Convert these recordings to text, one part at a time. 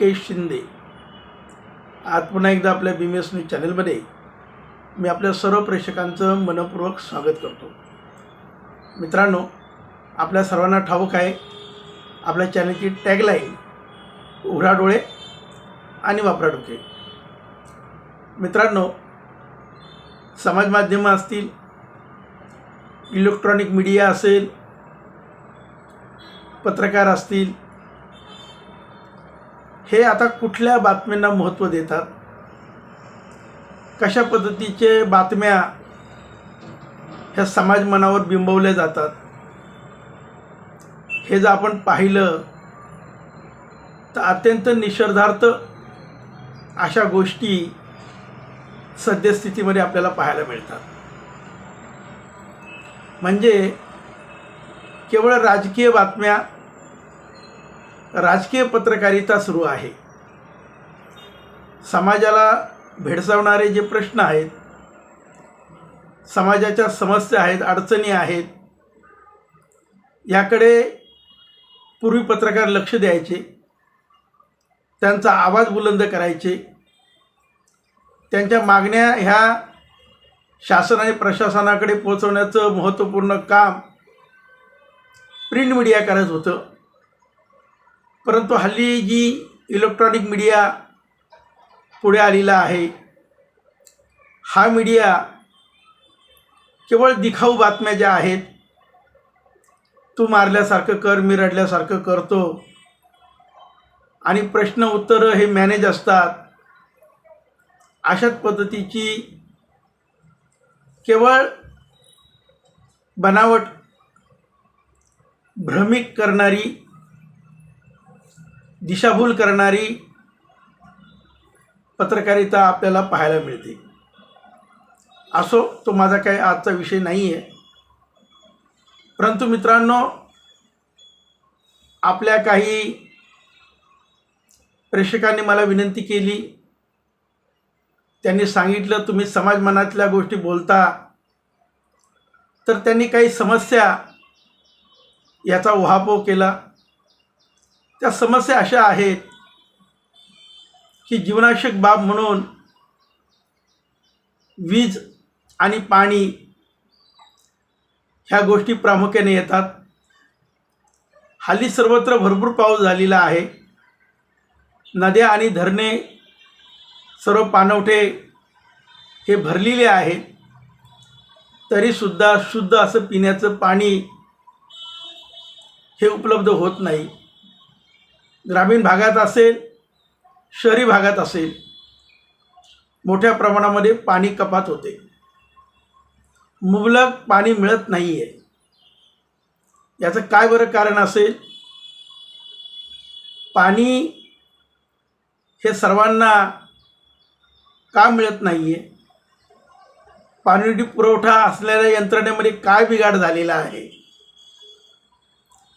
मुकेश शिंदे. आज पुन्हा एकदा आपल्या बी एस न्यूज चॅनलमध्ये मी आपल्या सर्व प्रेक्षकांचं मनपूर्वक स्वागत करतो. मित्रांनो आपल्या सर्वांना ठाऊक आहे आपल्या चॅनलची टॅगलाईन उघडा डोळे आणि वापरा डोके. मित्रांनो समाज माध्यमं असतील इलेक्ट्रॉनिक मीडिया असेल पत्रकार असतील हे आता कुठल्या बातम्यांना महत्त्व देतात? कशा पद्धतीचे बातम्या ह्या समाज मनावर बिंबवल्या जातात? हे जर आपण पाहिलं तर अत्यंत निषेधार्थ अशा गोष्टी सद्यस्थितीमध्ये आपल्याला पाहायला मिळतात. म्हणजे केवळ राजकीय बातम्या राजकीय पत्रकारिता सुरू आहे. समाजाला भेडसावणारे जे प्रश्न आहेत समाजाच्या समस्या आहेत अडचणी आहेत याकडे पूर्वी पत्रकार लक्ष द्यायचे त्यांचा आवाज बुलंद करायचे त्यांच्या मागण्या ह्या शासन आणि प्रशासनाकडे पोहोचवण्याचं महत्त्वपूर्ण काम प्रिंट मीडिया करत होतं. परंतु हल्ली जी इलेक्ट्रॉनिक मीडिया पुढे आलेला आहे हा मीडिया केवळ दिखाऊ बातम्या ज्या आहेत तू मारल्यासारखं कर मी रडल्यासारखं करतो. आणि प्रश्न उत्तरं हे मॅनेज असतात. अशाच पद्धतीची केवळ बनावट भ्रमिक करणारी दिशाभूल करणारी पत्रकारिता आपल्याला पाहायला मिळते. असो तो माझा काही आजचा विषय नाही आहे परंतु मित्रांनो आपल्या काही प्रेक्षकांनी मला विनंती केली. त्यांनी सांगितलं तुम्ही समाज मनातल्या गोष्टी बोलता तर त्यांनी काही समस्या याचा उहापोह केला. त्या समस्या अशा आहेत की जीवनावश्यक बाब म्हणून वीज आणि पाणी ह्या गोष्टी प्रामुख्याने येतात. हल्ली सर्वत्र भरपूर पाऊस झालेला आहे. नद्या आणि धरणे सर्व पाणवठे हे भरलेले आहेत. तरीसुद्धा शुद्ध असं पिण्याचं पाणी हे उपलब्ध होत नाही. ग्रामीण भागात असेल शहरी भागात असेल मोठ्या प्रमाणामध्ये पाणी कपात होते. मुबलक पाणी मिळत नाही आहे याचं काय बरं कारण असेल? पाणी हे सर्वांना का मिळत नाही आहे पाणी पुरवठा असलेल्या यंत्रणेमध्ये काय बिघाड झालेला आहे?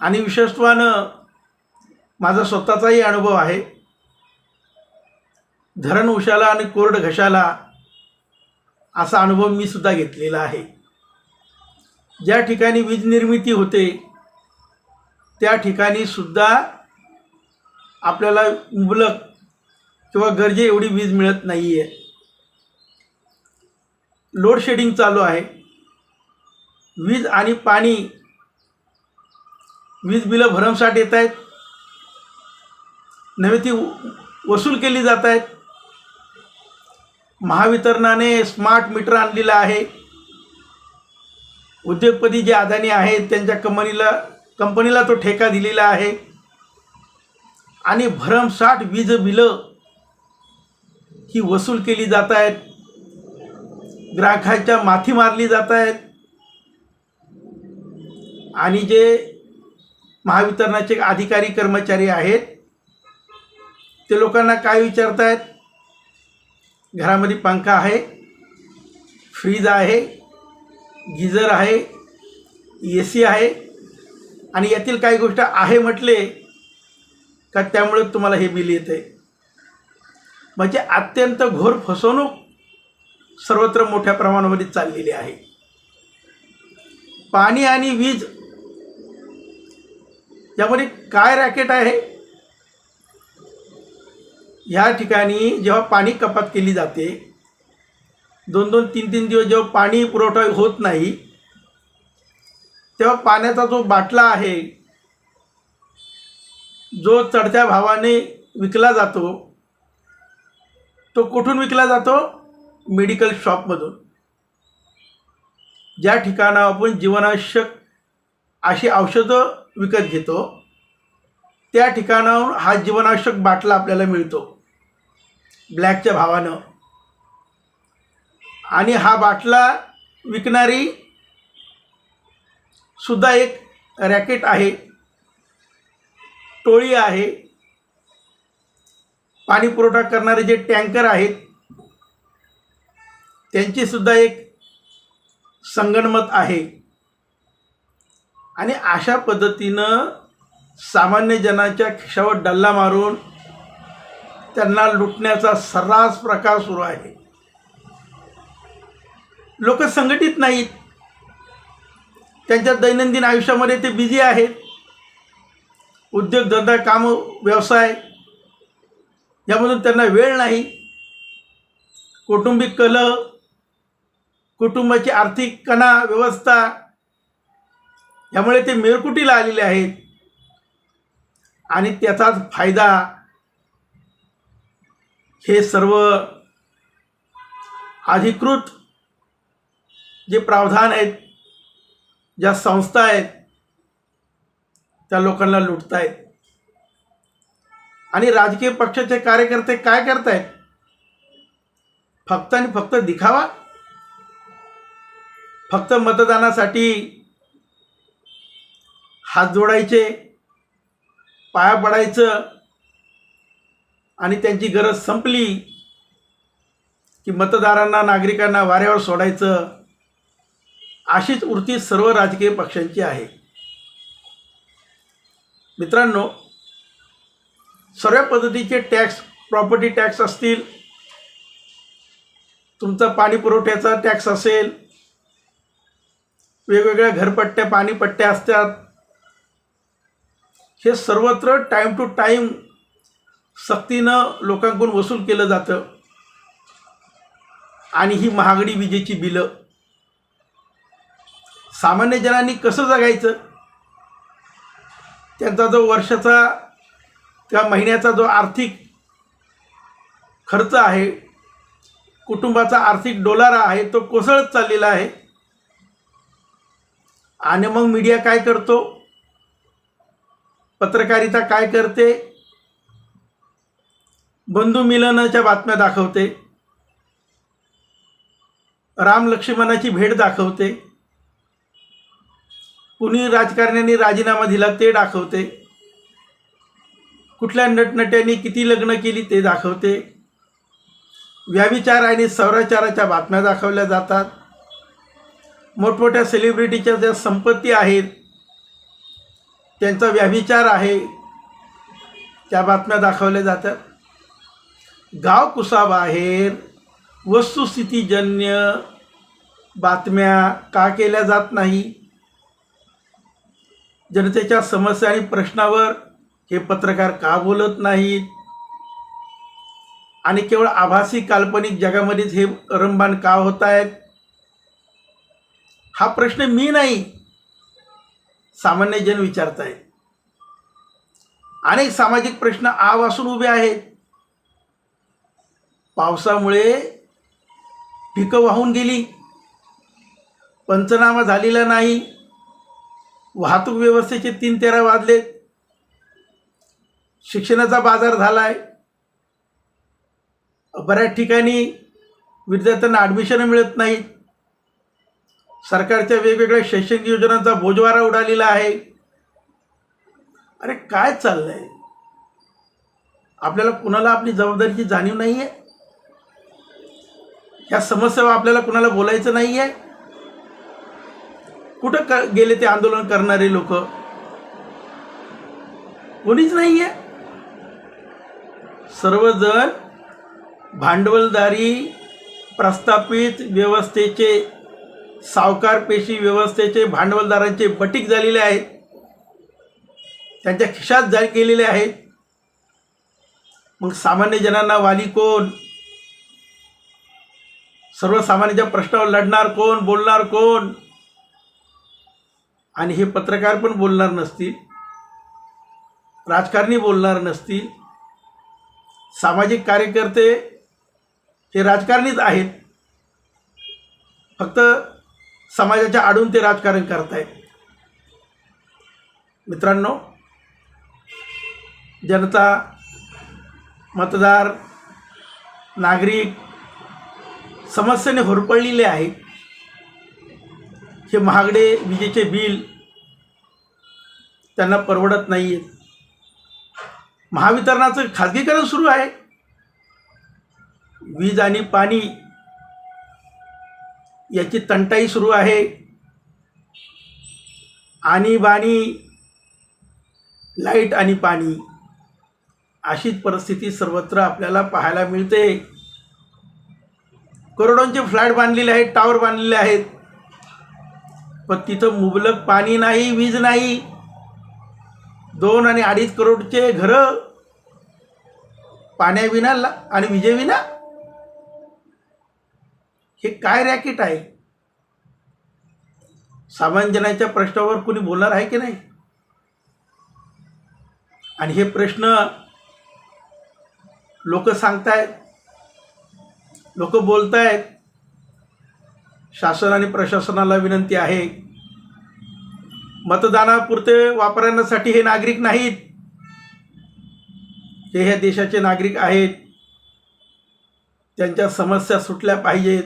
आणि विशेषत्वानं माझा स्वतःचाही अनुभव आहे. धरण उशाला आणि कोरड घशाला असा अनुभव मी सुद्धा घेतलेला आहे. ज्या ठिकाणी वीज निर्मिती होते त्या ठिकाणी सुद्धा आपल्याला मुबलक किंवा गरजे एवढी वीज मिळत नाही आहे लोडशेडिंग चालू आहे. वीज आणि पाणी वीज बिलं भरमसाठ येत आहेत नव्हे ती वसूल केली जात आहेत. महावितरणाने स्मार्ट मीटर आणलेलं आहे. उद्योगपती जे अदानी आहेत त्यांच्या कंपनीला कंपनीला तो ठेका दिलेला आहे. आणि भरमसाठ वीज बिलं ही वसूल केली जात आहेत. ग्राहकांच्या माथी मारली जात आहेत. आणि जे महावितरणाचे अधिकारी कर्मचारी आहेत ते लोकांना काय विचारतायत? घरामध्ये पंखा आहे फ्रीज आहे गिझर आहे ए सी आहे आणि यातील काही गोष्ट आहे म्हटले का त्यामुळे तुम्हाला हे बिल येतं आहे म्हणजे अत्यंत घोर फसवणूक सर्वत्र मोठ्या प्रमाणामध्ये चाललेली आहे. पाणी आणि वीज यामध्ये काय रॅकेट आहे? ह्या ठिकाणी जेव्हा पाणी कपात केली जाते दोन दोन तीन तीन दिवस जेव्हा पाणी पुरवठा होत नाही तेव्हा पाण्याचा जो बाटला आहे जो चढत्या भावाने विकला जातो तो कुठून विकला जातो? मेडिकल शॉपमधून ज्या ठिकाणा आपण जीवनावश्यक अशी औषधं विकत घेतो त्या ठिकाणाहून हा जीवनावश्यक बाटला आपल्याला मिळतो. ब्लॅकच्या भावानं. आणि हा बाटला विकणारी सुद्धा एक रॅकेट आहे. टोळी आहे. पाणी पुरवठा करणारे जे टँकर आहेत त्यांची सुद्धा एक संगणमत आहे. आणि अशा पद्धतीनं सामान्य जनाच्या खिशावर डल्ला मारून त्यांना लुटण्याचा सर्रास प्रकार सुरू आहे. लोक संघटित नाहीत. त्यांच्या दैनंदिन आयुष्यामध्ये ते बिझी आहेत. उद्योगधंदा काम व्यवसाय यामधून त्यांना वेळ नाही. कौटुंबिक कल कुटुंबाची आर्थिक कणा व्यवस्था यामुळे ते मेरकुटीला आलेले आहेत. आणि त्याचाच फायदा हे सर्व अधिकृत जे प्रावधान आहेत ज्या संस्था आहेत त्या लोकांना लुटतायत. आणि राजकीय पक्षाचे कार्यकर्ते काय करतायत? फक्त आणि फक्त दिखावा? फक्त मतदानासाठी हात जोडायचे पाया पडायचं आणि त्यांची गरज संपली की मतदारांना नागरिकांना वाऱ्यावर सोडायचं अशीच वृत्ती सर्व राजकीय पक्षांची आहे. मित्रांनो सर्व पद्धतीचे टॅक्स प्रॉपर्टी टॅक्स असतील तुमचा पाणी पुरवठ्याचा टॅक्स असेल वेगवेगळ्या घरपट्ट्या पाणीपट्ट्या असतात हे सर्वत्र टाईम टू टाईम सक्तीनं लोकांकडून वसूल केलं जातं. आणि ही महागडी विजेची बिलं. सामान्य जनांनी कसं जगायचं? त्यांचा जो वर्षाचा किंवा महिन्याचा जो आर्थिक खर्च आहे कुटुंबाचा आर्थिक डोलारा आहे तो कोसळत चाललेला आहे. आणि मग मीडिया काय करतो? पत्रकारिता काय करते? बंधू मिलनाच्या बातम्या दाखवते. राम लक्ष्मणाची भेट दाखवते. कुणी राजकारण्यांनी राजीनामा दिला ते दाखवते. कुठल्या नटनट्यांनी किती लग्न केली ते दाखवते. व्याविचार आणि सौराचाराच्या बातम्या दाखवल्या जातात. मोठमोठ्या सेलिब्रिटीच्या ज्या संपत्ती आहेत त्यांचा व्याभिचार आहे त्या बातम्या दाखवल्या जातात. गाव कुसाबाहेर वस्तुस्थितीजन्य बातम्या का केल्या जात नाही? जनतेच्या समस्या आणि प्रश्नावर हे पत्रकार का बोलत नाहीत? आणि केवळ आभासी काल्पनिक जगामध्येच हे रंबान का होत आहेत हा प्रश्न मी नाही सामान्य जन विचारत आहेत अनेक सामाजिक प्रश्न आवासून उभे आहेत. पावसामुळे पिकं वाहून गेली. पंचनामा झालेला नाही. वाहतूक व्यवस्थेचे तीन तेरा वाजले. शिक्षणाचा बाजार झाला आहे बऱ्याच ठिकाणी विद्यार्थ्यांना ॲडमिशनं मिळत नाहीत सरकारच्या वेगवेगळ्या शैक्षणिक योजनांचा बोजवारा उडालेला आहे. अरे काय चाललं आहे आपल्याला कुणाला आपली जबाबदारीची जाणीव नाही आहे ह्या समस्यावर आपल्याला कुणाला बोलायचं नाही आहे कुठं क गेले ते आंदोलन करणारे लोक? कोणीच नाही आहे सर्वजण भांडवलदारी प्रस्थापित व्यवस्थेचे सावकार पेशी व्यवस्थेचे भांडवलदारांचे बटीक झालेले आहेत. त्यांच्या खिशात जा गेलेले आहेत. मग सामान्य जनांना वाली कोण? सर्वसामान्यांच्या प्रश्नावर लढणार कोण बोलणार कोण? आणि हे पत्रकार पण बोलणार नसतील. राजकारणी बोलणार नसतील. सामाजिक कार्यकर्ते हे राजकारणीच आहेत. फक्त समाजाच्या आडून ते राजकारण करतायत. मित्रांनो जनता मतदार नागरिक समस्येने होरपळलेले आहेत. हे महागडे विजेचे बिल त्यांना परवडत नाही आहेत महावितरणाचं खाजगीकरण सुरू आहे. वीज आणि पाणी याची तंटाई सुरू आहे. आणीबाणी लाइट आणि पाणी अशीच परिस्थिती सर्वत्र आपल्याला पाहायला मिळते. करोडोंचे फ्लॅट बांधलेले आहेत टावर बांधलेले आहेत. पण तिथं मुबलक पाणी नाही वीज नाही. दोन आणि अडीच करोडचे घरं. पाण्याविना ला- आणि विजेविना हे काय रॅकेट आहे? सामान्य जनाच्या प्रश्नावर कुणी बोलणार आहे की नाही? आणि हे प्रश्न लोक सांगतायत लोक बोलतायत. शासन आणि प्रशासनाला विनंती आहे. मतदानापुरते वापरण्यासाठी हे नागरिक नाहीत. हे ह्या देशाचे नागरिक आहेत त्यांच्या समस्या सुटल्या पाहिजेत.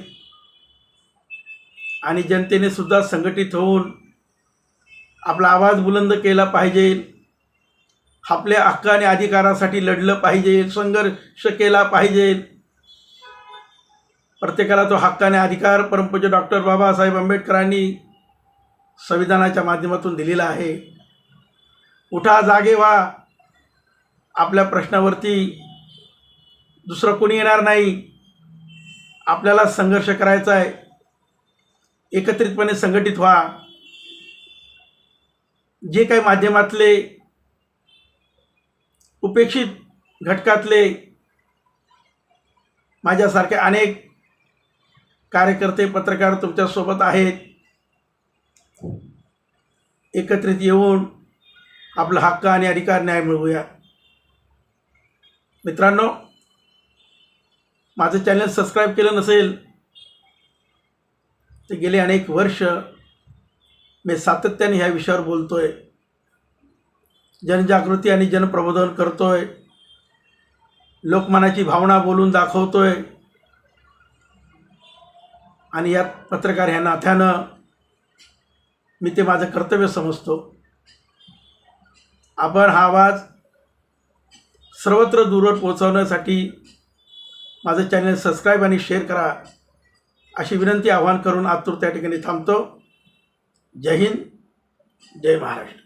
आणि जनतेने सुद्धा संघटित होऊन आपला आवाज बुलंद केला पाहिजे. आपल्या हक्क आणि अधिकारासाठी लढलं पाहिजे संघर्ष केला पाहिजे. प्रत्येकाला तो हक्काने अधिकार परमपूज्य डॉक्टर बाबासाहेब आंबेडकरांनी संविधानाच्या माध्यमातून दिलेला आहे. उठा जागे व्हा. आपल्या प्रश्नावरती दुसरं कोणी येणार नाही. आपल्याला संघर्ष करायचा आहे. एकत्रितपणे संघटित व्हा. जे काही माध्यमातले उपेक्षित घटकातले माझ्यासारखे अनेक कार्यकर्ते पत्रकार तुमच्यासोबत आहेत. एकत्रित येऊन आपला हक्क आणि अधिकार न्याय मिळवूया. मित्रांनो माझं चॅनल सबस्क्राईब केलं नसेल तर गेले अनेक वर्ष मी सातत्याने ह्या विषयावर बोलतो आहे जनजागृती आणि जनप्रबोधन आहे लोकमानाची भावना बोलून दाखवतो आहे आणि यात पत्रकार ह्या नात्यानं मी ते माझं कर्तव्य समजतो. आपण हा आवाज सर्वत्र दूरवर पोहोचवण्यासाठी माझं चॅनल सबस्क्राईब आणि शेअर करा अशी विनंती आवाहन करून आतूर त्या ठिकाणी थांबतो. जय हिंद जय महाराष्ट्र.